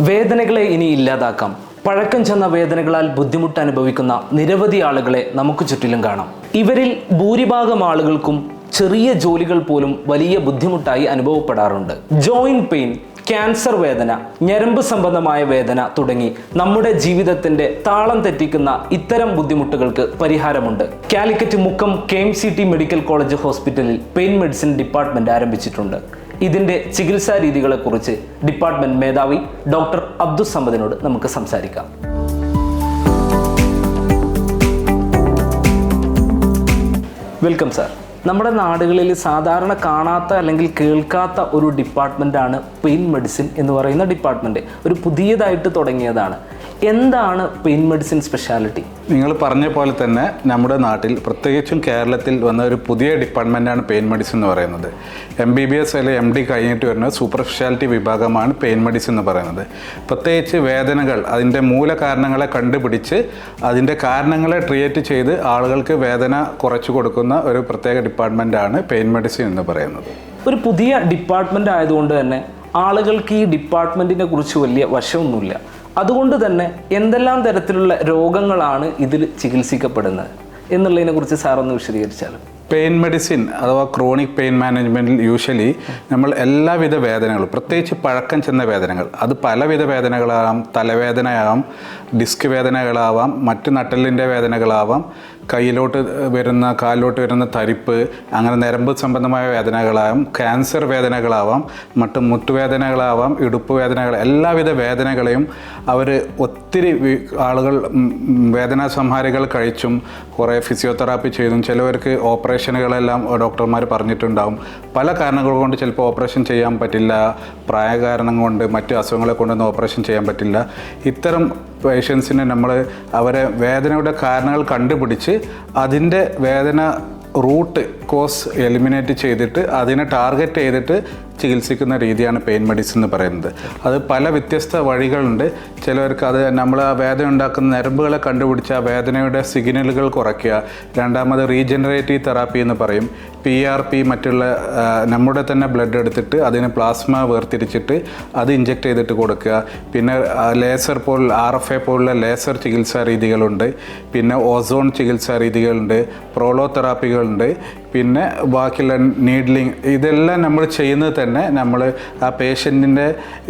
വേദനകളെ ഇനി ഇല്ലാതാക്കാം. പഴക്കം ചെന്ന വേദനകളാൽ ബുദ്ധിമുട്ട് അനുഭവിക്കുന്ന നിരവധി ആളുകളെ നമുക്ക് ചുറ്റിലും കാണാം. ഇവരിൽ ഭൂരിഭാഗം ആളുകൾക്കും ചെറിയ ജോലികൾ പോലും വലിയ ബുദ്ധിമുട്ടായി അനുഭവപ്പെടാറുണ്ട്. ജോയിന്റ് പെയിൻ ക്യാൻസർ വേദന ഞരമ്പ് സംബന്ധമായ വേദന തുടങ്ങി നമ്മുടെ ജീവിതത്തിന്റെ താളം തെറ്റിക്കുന്ന ഇത്തരം ബുദ്ധിമുട്ടുകൾക്ക് പരിഹാരമുണ്ട്. Calicut Mukkam K medical college ഹോസ്പിറ്റലിൽ പെയിൻ മെഡിസിൻ ഡിപ്പാർട്ട്മെന്റ് ആരംഭിച്ചിട്ടുണ്ട്. ഇതിന്റെ ചികിത്സാ രീതികളെക്കുറിച്ച് ഡിപ്പാർട്ട്മെന്റ് മേധാവി ഡോക്ടർ അബ്ദുസമ്മദിനോട് നമുക്ക് സംസാരിക്കാം. Welcome sir. നമ്മുടെ നാടുകളിൽ സാധാരണ കാണാത്ത അല്ലെങ്കിൽ കേൾക്കാത്ത ഒരു ഡിപ്പാർട്ട്മെന്റാണ് പെയിൻ മെഡിസിൻ എന്ന് പറയുന്ന ഡിപ്പാർട്ട്മെന്റ് ഒരു പുതിയതായിട്ട് തുടങ്ങിയതാണ്. എന്താണ് പെയിൻ മെഡിസിൻ സ്പെഷ്യാലിറ്റി നിങ്ങൾ പറഞ്ഞ പോലെ തന്നെ നമ്മുടെ നാട്ടിൽ പ്രത്യേകിച്ചും കേരളത്തിൽ വന്ന ഒരു പുതിയ ഡിപ്പാർട്ട്മെന്റാണ് പെയിൻ മെഡിസിൻ എന്ന് പറയുന്നത്. എം ബി ബി എസ് അല്ലെങ്കിൽ എം ഡി കഴിഞ്ഞിട്ട് വരുന്ന സൂപ്പർ സ്പെഷ്യാലിറ്റി വിഭാഗമാണ് പെയിൻ മെഡിസിൻ എന്ന് പറയുന്നത്. പ്രത്യേകിച്ച് വേദനകൾ അതിന്റെ മൂല കാരണങ്ങളെ കണ്ടുപിടിച്ച് അതിന്റെ കാരണങ്ങളെ ട്രീറ്റ് ചെയ്ത് ആളുകൾക്ക് വേദന കുറച്ചു കൊടുക്കുന്ന ഒരു പ്രത്യേക ഡിപ്പാർട്ട്മെന്റാണ് പെയിൻ മെഡിസിൻ എന്ന് പറയുന്നത്. ഒരു പുതിയ ഡിപ്പാർട്ട്മെന്റ് ആയതുകൊണ്ട് തന്നെ ആളുകൾക്ക് ഈ ഡിപ്പാർട്ട്മെന്റിനെ കുറിച്ച് വലിയ വശമൊന്നുമില്ല. അതുകൊണ്ട് തന്നെ എന്തെല്ലാം തരത്തിലുള്ള രോഗങ്ങളാണ് ഇതിൽ ചികിത്സിക്കപ്പെടുന്നത് എന്നുള്ളതിനെ കുറിച്ച് സാറൊന്ന് ഒന്ന് വിശദീകരിച്ചാലും? പെയിൻ മെഡിസിൻ അഥവാ ക്രോണിക് പെയിൻ മാനേജ്മെന്റിൽ യൂഷ്വലി നമ്മൾ എല്ലാവിധ വേദനകളും പ്രത്യേകിച്ച് പഴക്കം ചെന്ന വേദനകൾ അത് പലവിധ വേദനകളാവാം തലവേദനയാവാം ഡിസ്ക് വേദനകളാവാം മറ്റ് നട്ടലിന്റെ വേദനകളാവാം കയ്യിലോട്ട് വരുന്ന കാലിലോട്ട് വരുന്ന തരിപ്പ് അങ്ങനെ നരമ്പ് സംബന്ധമായ വേദനകളാവാം ക്യാൻസർ വേദനകളാവാം മറ്റു മുട്ടുവേദനകളാവാം ഇടുപ്പ് വേദനകൾ എല്ലാവിധ വേദനകളെയും അവർ ഒത്തിരി ആളുകൾ വേദനാ സംഹാരികൾ കഴിച്ചും കുറേ ഫിസിയോതെറാപ്പി ചെയ്തും ചിലവർക്ക് ഓപ്പറേഷനുകളെല്ലാം ഡോക്ടർമാർ പറഞ്ഞിട്ടുണ്ടാവും. പല കാരണങ്ങൾ കൊണ്ട് ചിലപ്പോൾ ഓപ്പറേഷൻ ചെയ്യാൻ പറ്റില്ല പ്രായ കാരണം കൊണ്ട് മറ്റു അസുഖങ്ങളെ കൊണ്ടൊന്നും ഓപ്പറേഷൻ ചെയ്യാൻ പറ്റില്ല. ഇത്തരം പേഷ്യൻസിന് നമ്മൾ അവരെ വേദനയുടെ കാരണങ്ങൾ കണ്ടുപിടിച്ച് അതിന്റെ വേദന റൂട്ട് കോസ് എലിമിനേറ്റ് ചെയ്തിട്ട് അതിനെ ടാർഗറ്റ് ചെയ്തിട്ട് ചികിത്സിക്കുന്ന രീതിയാണ് പെയിൻ മെഡിസിൻ എന്ന് പറയുന്നത്. അത് പല വ്യത്യസ്ത വഴികളുണ്ട്. ചിലവർക്ക് അത് നമ്മൾ ആ വേദന ഉണ്ടാക്കുന്ന നരമ്പുകളെ കണ്ടുപിടിച്ച് ആ വേദനയുടെ സിഗ്നലുകൾ കുറയ്ക്കുക. രണ്ടാമത് റീജനറേറ്റീവ് തെറാപ്പി എന്ന് പറയും. പി ആർ പി മറ്റുള്ള നമ്മുടെ തന്നെ ബ്ലഡ് എടുത്തിട്ട് അതിന് പ്ലാസ്മ വേർതിരിച്ചിട്ട് അത് ഇഞ്ചെക്ട് ചെയ്തിട്ട് കൊടുക്കുക. പിന്നെ ലേസർ പോൽ ആർ എഫ് എ പോലുള്ള ലേസർ ചികിത്സാ രീതികളുണ്ട്. പിന്നെ ഓസോൺ ചികിത്സാ രീതികളുണ്ട്. പ്രോളോ തെറാപ്പികളുണ്ട്. പിന്നെ ബാക്കിയുള്ള നീഡ്ലിങ് ഇതെല്ലാം നമ്മൾ ചെയ്യുന്നത് തന്നെ നമ്മൾ ആ പേഷ്യന്റിന്റെ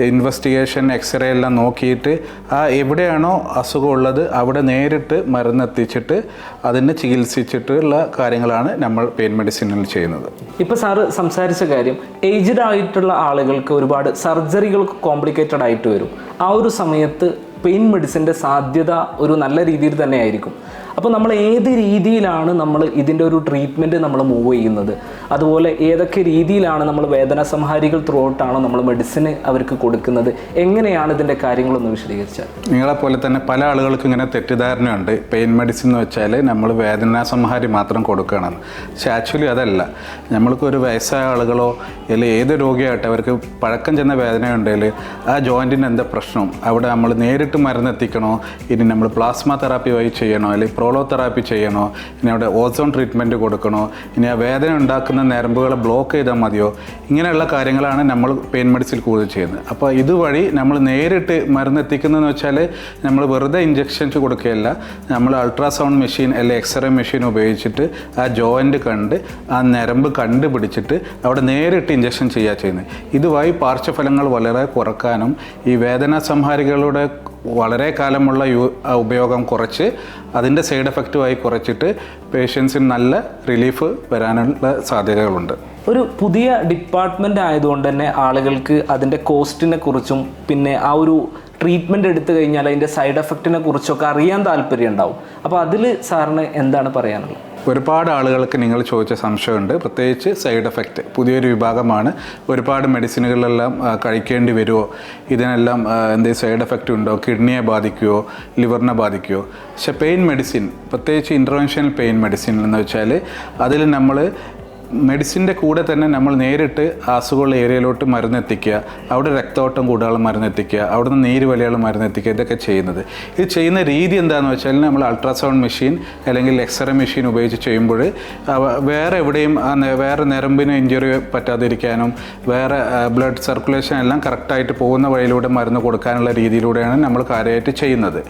ഇൻവെസ്റ്റിഗേഷൻ എക്സ്റേ എല്ലാം നോക്കിയിട്ട് ആ എവിടെയാണോ അസുഖമുള്ളത് അവിടെ നേരിട്ട് മരുന്നെത്തിച്ചിട്ട് അതിനെ ചികിത്സിച്ചിട്ടുള്ള കാര്യങ്ങളാണ് നമ്മൾ പെയിൻ മെഡിസിനിൽ ചെയ്യുന്നത്. ഇപ്പോൾ സാറ് സംസാരിച്ച കാര്യം ഏജ്ഡ് ആയിട്ടുള്ള ആളുകൾക്ക് ഒരുപാട് സർജറികൾ കോംപ്ലിക്കേറ്റഡ് ആയിട്ട് വരും. ആ ഒരു സമയത്ത് പെയിൻ മെഡിസിന്റെ സാധ്യത ഒരു നല്ല രീതിയിൽ തന്നെ ആയിരിക്കും അപ്പോൾ നമ്മൾ ഏത് രീതിയിലാണ് നമ്മൾ ഇതിന്റെ ഒരു ട്രീറ്റ്മെന്റ് നമ്മൾ മൂവ് ചെയ്യുന്നത്? അതുപോലെ ഏതൊക്കെ രീതിയിലാണ് നമ്മൾ വേദന സംഹാരികൾ ത്രൂ ഔട്ടാണോ നമ്മൾ മെഡിസിന് അവർക്ക് കൊടുക്കുന്നത്? എങ്ങനെയാണ് ഇതിന്റെ കാര്യങ്ങളൊന്ന് വിശദീകരിച്ചാൽ? നിങ്ങളെപ്പോലെ തന്നെ പല ആളുകൾക്കും ഇങ്ങനെ തെറ്റിദ്ധാരണയുണ്ട്. പെയിൻ മെഡിസിൻ എന്ന് വെച്ചാൽ നമ്മൾ വേദന സംഹാരി മാത്രം കൊടുക്കുകയാണെന്ന് പക്ഷേ ആക്ച്വലി അതല്ല. നമ്മൾക്ക് ഒരു വയസ്സായ ആളുകളോ അല്ലെങ്കിൽ ഏത് രോഗിയായിട്ട് അവർക്ക് പഴക്കം ചെന്ന വേദനയുണ്ടെങ്കിൽ ആ ജോയിന്റിന് എന്താ പ്രശ്നം? അവിടെ നമ്മൾ നേരിട്ട് മരുന്നെത്തിക്കണോ? ഇനി നമ്മൾ പ്ലാസ്മ തെറാപ്പി വഴി ചെയ്യണോ? അല്ലെങ്കിൽ പ്രോളോ തെറാപ്പി ചെയ്യണോ? ഇനി അവിടെ ഓസോൺ ട്രീറ്റ്മെന്റ് കൊടുക്കണോ? ഇനി ആ വേദന ഉണ്ടാക്കുന്ന ഞരമ്പുകളെ ബ്ലോക്ക് ചെയ്താൽ മതിയോ? ഇങ്ങനെയുള്ള കാര്യങ്ങളാണ് നമ്മൾ പെയിൻ മെഡിസിൻ കൂടുതൽ ചെയ്യുന്നത്. അപ്പോൾ ഇതുവഴി നമ്മൾ നേരിട്ട് മരുന്ന് എത്തിക്കുന്നതെന്ന് വെച്ചാൽ നമ്മൾ വെറുതെ ഇഞ്ചക്ഷൻസ് കൊടുക്കുകയല്ല. നമ്മൾ അൾട്രാസൗണ്ട് മെഷീൻ അല്ലെങ്കിൽ എക്സ്റേ മെഷീൻ ഉപയോഗിച്ചിട്ട് ആ ജോയിന്റ് കണ്ട് ആ ഞരമ്പ് കണ്ടുപിടിച്ചിട്ട് അവിടെ നേരിട്ട് ഇഞ്ചക്ഷൻ ചെയ്യുക ചെയ്യുന്നത്. ഇതുവഴി പാർശ്വഫലങ്ങൾ വളരെ കുറക്കാനും ഈ വേദനാ സംഹാരികളുടെ വളരെ കാലമുള്ള യു ഉപയോഗം കുറച്ച് അതിന്റെ സൈഡ് എഫക്റ്റുമായി കുറച്ചിട്ട് പേഷ്യൻസിന് നല്ല റിലീഫ് വരാനുള്ള സാധ്യതകളുണ്ട്. ഒരു പുതിയ ഡിപ്പാർട്ട്മെന്റ് ആയതുകൊണ്ട് തന്നെ ആളുകൾക്ക് അതിന്റെ കോസ്റ്റിനെ കുറിച്ചും പിന്നെ ആ ഒരു ട്രീറ്റ്മെന്റ് എടുത്തു കഴിഞ്ഞാൽ അതിന്റെ സൈഡ് എഫക്റ്റിനെ കുറിച്ചൊക്കെ അറിയാൻ താല്പര്യം ഉണ്ടാവും. അപ്പോൾ അതിൽ സാറിന് എന്താണ് പറയാനുള്ളത്? ഒരുപാട് ആളുകൾക്ക് നിങ്ങൾ ചോദിച്ച സംശയമുണ്ട്. പ്രത്യേകിച്ച് സൈഡ് എഫക്റ്റ് പുതിയൊരു വിഭാഗമാണ്. ഒരുപാട് മെഡിസിനുകളെല്ലാം കഴിക്കേണ്ടി വരുമോ ഇതിനെല്ലാം എന്തേ സൈഡ് എഫക്റ്റ് ഉണ്ടോ? കിഡ്നിയെ ബാധിക്കുമോ ലിവറിനെ ബാധിക്കുമോ പക്ഷേ പെയിൻ മെഡിസിൻ പ്രത്യേകിച്ച് ഇന്റർവെൻഷണൽ പെയിൻ മെഡിസിൻ എന്ന് വെച്ചാൽ അതിൽ നമ്മൾ മെഡിസിന്റെ കൂടെ തന്നെ നമ്മൾ നേരിട്ട് അസുഖമുള്ള ഏരിയയിലോട്ട് മരുന്നെത്തിക്കുക അവിടെ രക്തോട്ടം കൂടാനുള്ള മരുന്നെത്തിക്കുക അവിടെ നിന്ന് നീര് വലിയുള്ള മരുന്നെത്തിക്കുക ഇതൊക്കെ ചെയ്യുന്നത്. ഇത് ചെയ്യുന്ന രീതി എന്താണെന്ന് വെച്ചാൽ നമ്മൾ അൾട്രാസൗണ്ട് മെഷീൻ അല്ലെങ്കിൽ എക്സ്റേ മെഷീൻ ഉപയോഗിച്ച് ചെയ്യുമ്പോൾ വേറെ എവിടെയും വേറെ ഞരമ്പിന് ഇഞ്ചുറി പറ്റാതിരിക്കാനും വേറെ ബ്ലഡ് സർക്കുലേഷൻ എല്ലാം കറക്റ്റായിട്ട് പോകുന്ന വഴിയിലൂടെ മരുന്ന് കൊടുക്കാനുള്ള രീതിയിലൂടെയാണ് നമ്മൾ കാര്യമായിട്ട് ചെയ്യുന്നത്.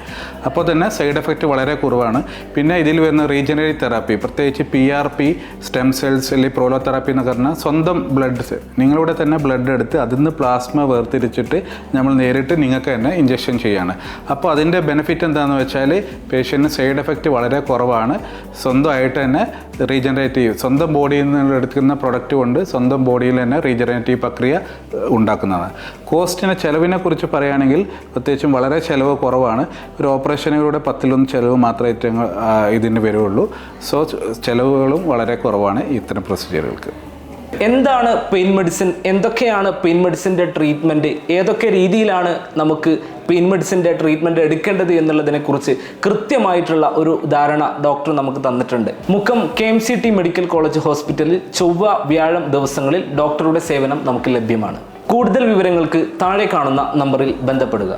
അപ്പോൾ തന്നെ സൈഡ് എഫക്റ്റ് വളരെ കുറവാണ്. പിന്നെ ഇതിൽ വരുന്ന റീജനറി തെറാപ്പി പ്രത്യേകിച്ച് P R P stem cells അല്ലെങ്കിൽ പ്രോലോ തെറാപ്പി എന്ന് പറഞ്ഞാൽ സ്വന്തം ബ്ലഡ് നിങ്ങളുടെ തന്നെ ബ്ലഡ് എടുത്ത് അതിൽ നിന്ന് പ്ലാസ്മ വേർതിരിച്ചിട്ട് നമ്മൾ നേരിട്ട് നിങ്ങൾക്ക് തന്നെ ഇഞ്ചക്ഷൻ ചെയ്യാണ്. അപ്പോൾ അതിന്റെ ബെനിഫിറ്റ് എന്താണെന്ന് വെച്ചാൽ പേഷ്യന്റിന് സൈഡ് എഫക്റ്റ് വളരെ കുറവാണ്. സ്വന്തമായിട്ട് തന്നെ റീജനറേറ്റീവ് സ്വന്തം ബോഡിയിൽ നിന്ന് എടുക്കുന്ന പ്രൊഡക്റ്റ് കൊണ്ട് സ്വന്തം ബോഡിയിൽ തന്നെ റീജനറേറ്റീവ് പ്രക്രിയ ഉണ്ടാക്കുന്നതാണ്. കോസ്റ്റിനെ ചിലവിനെ കുറിച്ച് പറയുകയാണെങ്കിൽ പ്രത്യേകിച്ചും വളരെ ചിലവ് കുറവാണ്. ഒരു ഓപ്പറേഷനുകളുടെ പത്തിലൊന്ന് ചിലവ് മാത്രമേ ഇതിന് വരുള്ളൂ. സോ ചിലവുകളും വളരെ കുറവാണ് ഇത്തരം പ്രൊസീജിയറുകൾക്ക് എന്താണ് പെയിൻ മെഡിസിൻ എന്തൊക്കെയാണ് പെയിൻ മെഡിസിന്റെ ട്രീറ്റ്മെന്റ് ഏതൊക്കെ രീതിയിലാണ് നമുക്ക് പെയിൻ മെഡിസിന്റെ ട്രീറ്റ്മെന്റ് എടുക്കേണ്ടത് എന്നുള്ളതിനെക്കുറിച്ച് കൃത്യമായിട്ടുള്ള ഒരു ധാരണ ഡോക്ടർ നമുക്ക് തന്നിട്ടുണ്ട്. Mukkam K M C T medical college ഹോസ്പിറ്റലിൽ ചൊവ്വ വ്യാഴം ദിവസങ്ങളിൽ ഡോക്ടറുടെ സേവനം നമുക്ക് ലഭ്യമാണ്. കൂടുതൽ വിവരങ്ങൾക്ക് താഴെ കാണുന്ന നമ്പറിൽ ബന്ധപ്പെടുക.